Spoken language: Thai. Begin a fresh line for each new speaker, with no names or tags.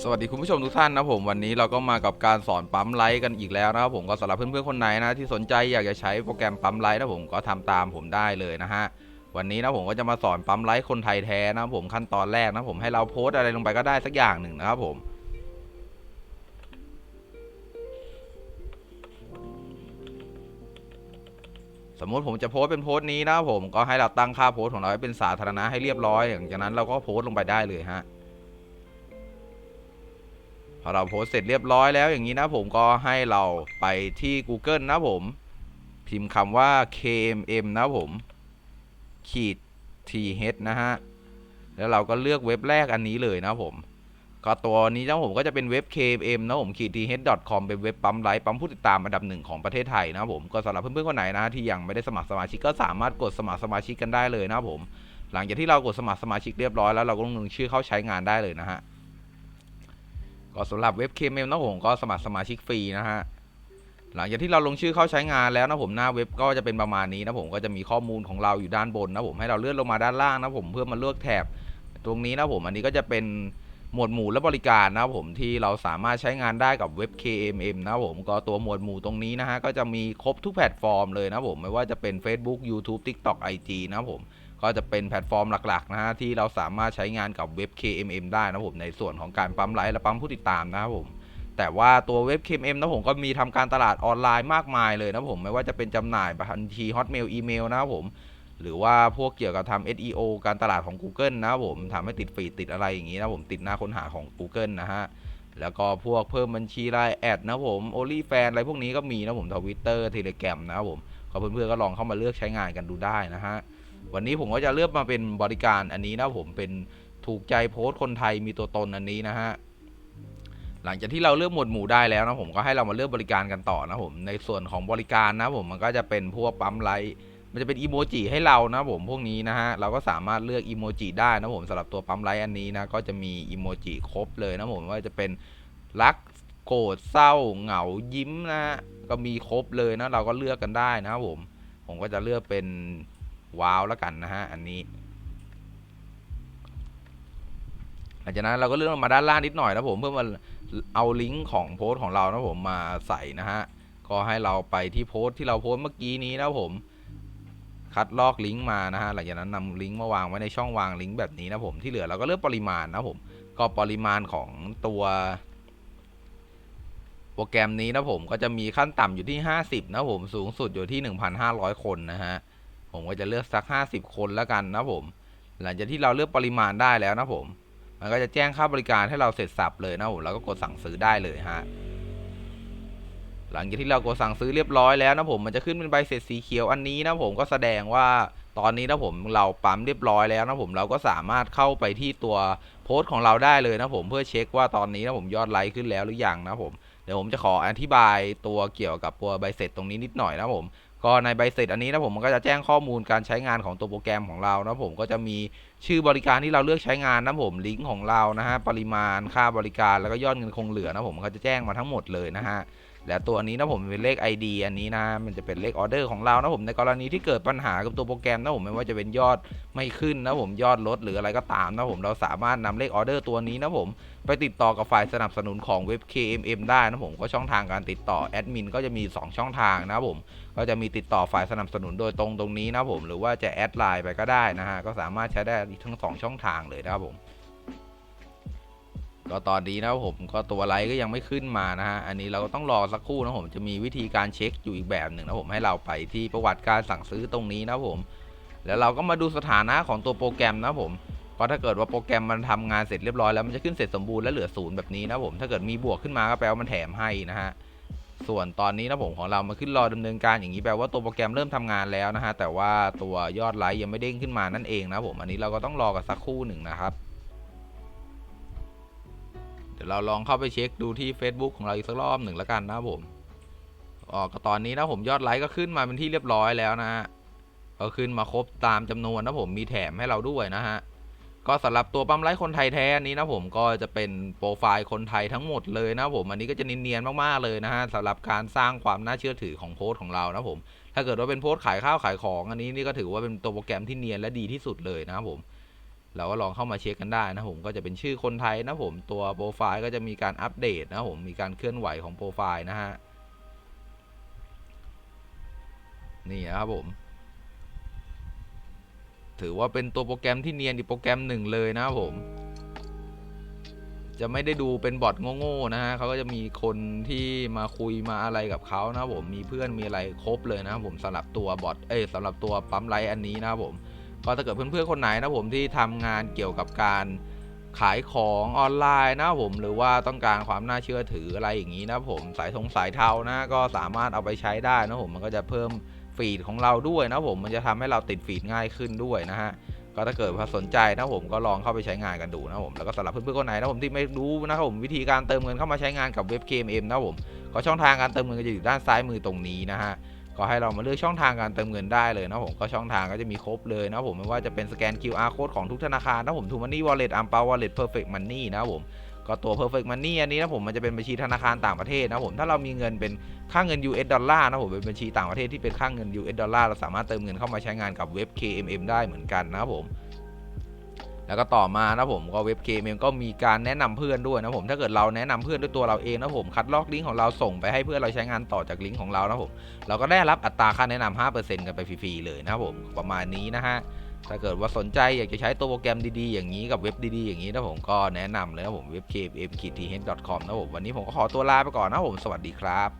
สวัสดีคุณผู้ชมทุกท่านนะผมวันนี้เราก็มากับการสอนปั๊มไลท์กันอีกแล้วนะครับผมก็สำหรับเพื่อนๆคนไหนนะที่สนใจอยากจะใช้โปรแกรมปั๊มไลท์นะผมก็ทำตามผมได้เลยนะฮะวันนี้นะผมก็จะมาสอนปั๊มไลท์คนไทยแท้นะผมขั้นตอนแรกนะผมให้เราโพสอะไรลงไปก็ได้สักอย่างหนึ่งนะครับผมสมมติผมจะโพสเป็นโพสต์นี้นะผมก็ให้เราตั้งค่าโพสของเราให้เป็นสาธารณะให้เรียบร้อยอย่างจากนั้นเราก็โพสลงไปได้เลยฮะ พอเราโพสเสร็จเรียบร้อยแล้วอย่างนี้นะผมก็ให้เราไปที่ Google นะผม พิมพ์คำว่า KMM นะผม ขีด TH นะฮะ แล้วเราก็เลือกเว็บแรกอันนี้เลยนะผม ก็ตัวนี้นะผมก็จะเป็นเว็บ KMM นะผมขีด TH.com เป็นเว็บปั๊มไลฟ์ปั๊มผู้ติดตามอันดับหนึ่งของประเทศไทยนะผม ก็สำหรับเพื่อนๆคนไหนนะที่ยังไม่ได้สมัครสมาชิกก็สามารถกดสมัครสมาชิกกันได้เลยนะผม หลังจากที่เรากดสมัครสมาชิกเรียบร้อยแล้วเราก็ลงชื่อเข้าใช้งานได้เลยนะฮะ ก็สำหรับเว็บ KMM นะผมก็สมัครสมาชิกฟรีนะฮะหลังจากที่เราลงชื่อเข้าใช้งานแล้วนะผมหน้าเว็บก็จะเป็นประมาณนี้นะผมก็จะมีข้อมูลของเราอยู่ด้านบนนะผมให้เราเลื่อนลงมาด้านล่างนะผมเพื่อมาเลือกแถบตรงนี้นะผมอันนี้ก็จะเป็นหมวดหมู่และบริการนะผมที่เราสามารถใช้งานได้กับเว็บ KMM นะผมก็ตัวหมวดหมู่ตรงนี้นะฮะก็จะมีครบทุกแพลตฟอร์มเลยนะผมไม่ว่าจะเป็น Facebook YouTube TikTok IG นะผม ก็จะเป็นแพลตฟอร์มหลักๆนะฮะที่เราสามารถใช้งานกับเว็บ KMM ได้นะผมในส่วนของการปั๊มไลค์และปั๊มผู้ติดตามนะครับผมแต่ว่าตัวเว็บ KMM นะผมก็มีทำการตลาดออนไลน์มากมายเลยนะผมไม่ว่าจะเป็นจำหน่ายบัญชี Hotmail อีเมลนะครับผมหรือว่าพวกเกี่ยวกับทำ SEO การตลาดของ Google นะครับผมทำให้ติดฟีดติดอะไรอย่างนี้นะผมติดหน้าค้นหาของ Google นะฮะแล้วก็พวกเพิ่มบัญชีรายแอดนะผม OnlyFans อะไรพวกนี้ก็มีนะผม Twitter Telegram นะครับผมก็เพื่อนๆก็ลองเข้ามาเลือกใช้งานกันดูได้นะฮะ วันนี้ผมก็จะเลือกมาเป็นบริการอันนี้นะผมเป็นถูกใจโพสต์คนไทยมีตัวตนอันนี้นะฮะหลังจากที่เราเลือกหมวดหมู่ได้แล้วนะผมก็ให้เรามาเลือกบริการกันต่อนะผมในส่วนของบริการนะผมมันก็จะเป็นพวกปั๊มไลท์มันจะเป็นอีโมจิให้เรานะผมพวกนี้นะฮะเราก็สามารถเลือกอีโมจิได้นะผมสำหรับตัวปั๊มไลท์อันนี้นะก็จะมีอีโมจิครบเลยนะผมว่าจะเป็นรักโกรธเศร้าเหงายิ้มนะฮะก็มีครบเลยนะเราก็เลือกกันได้นะผมผมก็จะเลือกเป็น ว้าวแล้วกันนะฮะอันนี้หลังจากนั้นเราก็เลื่อนมาด้านล่างนิดหน่อยนะผมเพื่อมาเอาลิงก์ของโพสต์ของเรานะผมมาใส่นะฮะก็ให้เราไปที่โพสต์ที่เราโพสต์เมื่อกี้นี้นะผมคัดลอกลิงก์มานะฮะหลังจากนั้นนำลิงก์มาวางไว้ในช่องวางลิงก์แบบนี้นะผมที่เหลือเราก็เลือกปริมาณนะผมก็ปริมาณของตัวโปรแกรมนี้นะผมก็จะมีขั้นต่ำอยู่ที่ 50 นะผมสูงสุดอยู่ที่ 1,500 คนนะฮะ ผมก็จะเลือกสัก 50 คนแล้วกันนะผม หลังจากที่เราเลือกปริมาณได้แล้วนะผม มันก็จะแจ้งค่าบริการให้เราเสร็จสับเลยนะผมเราก็กดสั่งซื้อได้เลยฮะหลังจากที่เรากดสั่งซื้อเรียบร้อยแล้วนะผมมันจะขึ้นเป็นใบเสร็จสีเขียวอันนี้นะผมก็แสดงว่าตอนนี้นะผมเราปั๊มเรียบร้อยแล้วนะผมเราก็สามารถเข้าไปที่ตัวโพสต์ของเราได้เลยนะผมเพื่อเช็คว่าตอนนี้นะผมยอดไลค์ขึ้นแล้วหรือยังนะผมเดี๋ยวผมจะขออธิบายตัวเกี่ยวกับตัวใบเสร็จตรงนี้นิดหน่อยนะผม ก็ในใบเสร็จอันนี้นะผมมันก็จะแจ้งข้อมูลการใช้งานของตัวโปรแกรมของเรานะผมก็จะมีชื่อบริการที่เราเลือกใช้งานนะผมลิงก์ของเรานะฮะปริมาณค่าบริการแล้วก็ยอดเงินคงเหลือนะผมก็จะแจ้งมาทั้งหมดเลยนะฮะ และตัวนี้นะผมเป็นเลข ID อันนี้นะมันจะเป็นเลขออเดอร์ของเรานะผมในกรณีที่เกิดปัญหากับตัวโปรแกรมนะผมไม่ว่าจะเป็นยอดไม่ขึ้นนะผมยอดลดหรืออะไรก็ตามนะผมเราสามารถนำเลขออเดอร์ตัวนี้นะผมไปติดต่อกับฝ่ายสนับสนุนของเว็บ KMM ได้นะผมก็ช่องทางการติดต่อแอดมินก็จะมี 2 ช่องทางนะผมก็จะมีติดต่อฝ่ายสนับสนุนโดยตรงตรงนี้นะผมหรือว่าจะแอดไลน์ไปก็ได้นะฮะก็สามารถใช้ได้ทั้ง 2 ช่องทางเลยนะครับผม ก็ตอนนี้นะผมก็ตัวไลค์ก็ยังไม่ขึ้นมานะฮะอันนี้เราก็ต้องรอสักครู่นะผมจะมีวิธีการเช็คอยู่อีกแบบหนึ่งนะผมให้เราไปที่ประวัติการสั่งซื้อตรงนี้นะผม แล้วเราก็มาดูสถานะของตัวโปรแกรมนะผมเพราะถ้าเกิดว่าโปรแกรมมันทำงานเสร็จเรียบร้อยแล้วมันจะขึ้นเสร็จสมบูรณ์และเหลือศูนย์แบบนี้นะผมถ้าเกิดมีบวกขึ้นมาก็แปลว่ามันแถมให้นะฮะส่วนตอนนี้นะผมของเรามาขึ้นรอดำเนินการอย่างนี้แปลว่าตัวโปรแกรมเริ่มทำงานแล้วนะฮะแต่ว่าตัวยอดไลค์ยังไม่เด้งขึ้นมานั่นเองนะผมอันนี้เราก็ต้องรอกันสักครู่หนึ่งนะครับ ดี๋ยวเราลองเข้าไปเช็คดูที่ Facebook ของเราอีกสักรอบหนึ่งแล้วกันนะผมอ๋อกตอนนี้นะผมยอดไลค์ก็ขึ้นมาเป็นที่เรียบร้อยแล้วนะฮะก็ขึ้นมาครบตามจำนวนนะผมมีแถมให้เราด้วยนะฮะก็สำหรับตัวปั๊มไลท์คนไทยแท้อันนี้นะผมก็จะเป็นโปรไฟล์คนไทยทั้งหมดเลยนะผมอันนี้ก็จะเนียนๆมากๆเลยนะฮะสำหรับการสร้างความน่าเชื่อถือของโพสต์ของเรานะผมถ้าเกิดว่าเป็นโพสต์ขายข้าวขายของอันนี้นี่ก็ถือว่าเป็นตัวโปรแกรมที่เนียนและดีที่สุดเลยนะครับผม เราก็ลองเข้ามาเช็คกันได้นะผมก็จะเป็นชื่อคนไทยนะผมตัวโปรไฟล์ก็จะมีการอัปเดตนะผมมีการเคลื่อนไหวของโปรไฟล์นะฮะนี่นะครับผม ถือว่าเป็นตัวโปรแกรมที่เนียนอีกโปรแกรมหนึ่งเลยนะครับผม จะไม่ได้ดูเป็นบอทโง่ๆนะฮะเขาก็จะมีคนที่มาคุยมาอะไรกับเขานะผมมีเพื่อนมีอะไรครบเลยนะครับผมสำหรับตัวบอทเอ้ยสำหรับตัวปั๊มไลท์อันนี้นะครับผม ก็ถ้าเกิดเพื่อนๆคนไหนนะผมที่ทำงานเกี่ยวกับการขายของออนไลน์นะผมหรือว่าต้องการความน่าเชื่อถืออะไรอย่างนี้นะผมสายทงสายเทานะก็สามารถเอาไปใช้ได้นะผมมันก็จะเพิ่มฟีดของเราด้วยนะผมมันจะทำให้เราติดฟีดง่ายขึ้นด้วยนะฮะก็ถ้าเกิดสนใจนะผมก็ลองเข้าไปใช้งานกันดูนะผมแล้วก็สำหรับเพื่อนๆคนไหนนะผมที่ไม่รู้นะครับผมวิธีการเติมเงินเข้ามาใช้งานกับเว็บ KMM นะครับผมก็ช่องทางการเติมเงินก็จะอยู่ด้านซ้ายมือตรงนี้นะฮะ ก็ให้เรามาเลือกช่องทางการเติมเงินได้เลยนะผมก็ช่องทางก็จะมีครบเลยนะผมไม่ว่าจะเป็นสแกน QR code ของทุกธนาคารนะผมทูมันนี่วอลเล็ตอัมปาวอลเล็ตเพอร์เฟกต์มันนี่นะผมก็ตัว Perfect Money อันนี้นะผมมันจะเป็นบัญชีธนาคารต่างประเทศนะผมถ้าเรามีเงินเป็นค่าเงิน US ดอลลาร์นะผมเป็นบัญชีต่างประเทศที่เป็นค่าเงิน US ดอลลาร์เราสามารถเติมเงินเข้ามาใช้งานกับเว็บ KMM ได้เหมือนกันนะผม แล้วก็ต่อมานะผมก็เว็บ KMM ก็มีการแนะนำเพื่อนด้วยนะผมถ้าเกิดเราแนะนำเพื่อนด้วยตัวเราเองนะผมคัดลอกลิงก์ของเราส่งไปให้เพื่อนเราใช้งานต่อจากลิงก์ของเรานะผมเราก็ได้รับอัตราค่าแนะนำ5%กันไปฟรีๆเลยนะครับผมประมาณนี้นะฮะถ้าเกิดว่าสนใจอยากจะใช้ตัวโปรแกรมดีๆ อย่างนี้กับเว็บดีๆ อย่างนี้นะผมก็แนะนำเลยนะผมเว็บ kmm-th.com นะผมวันนี้ผมก็ขอตัวลาไปก่อนนะผมสวัสดีครับ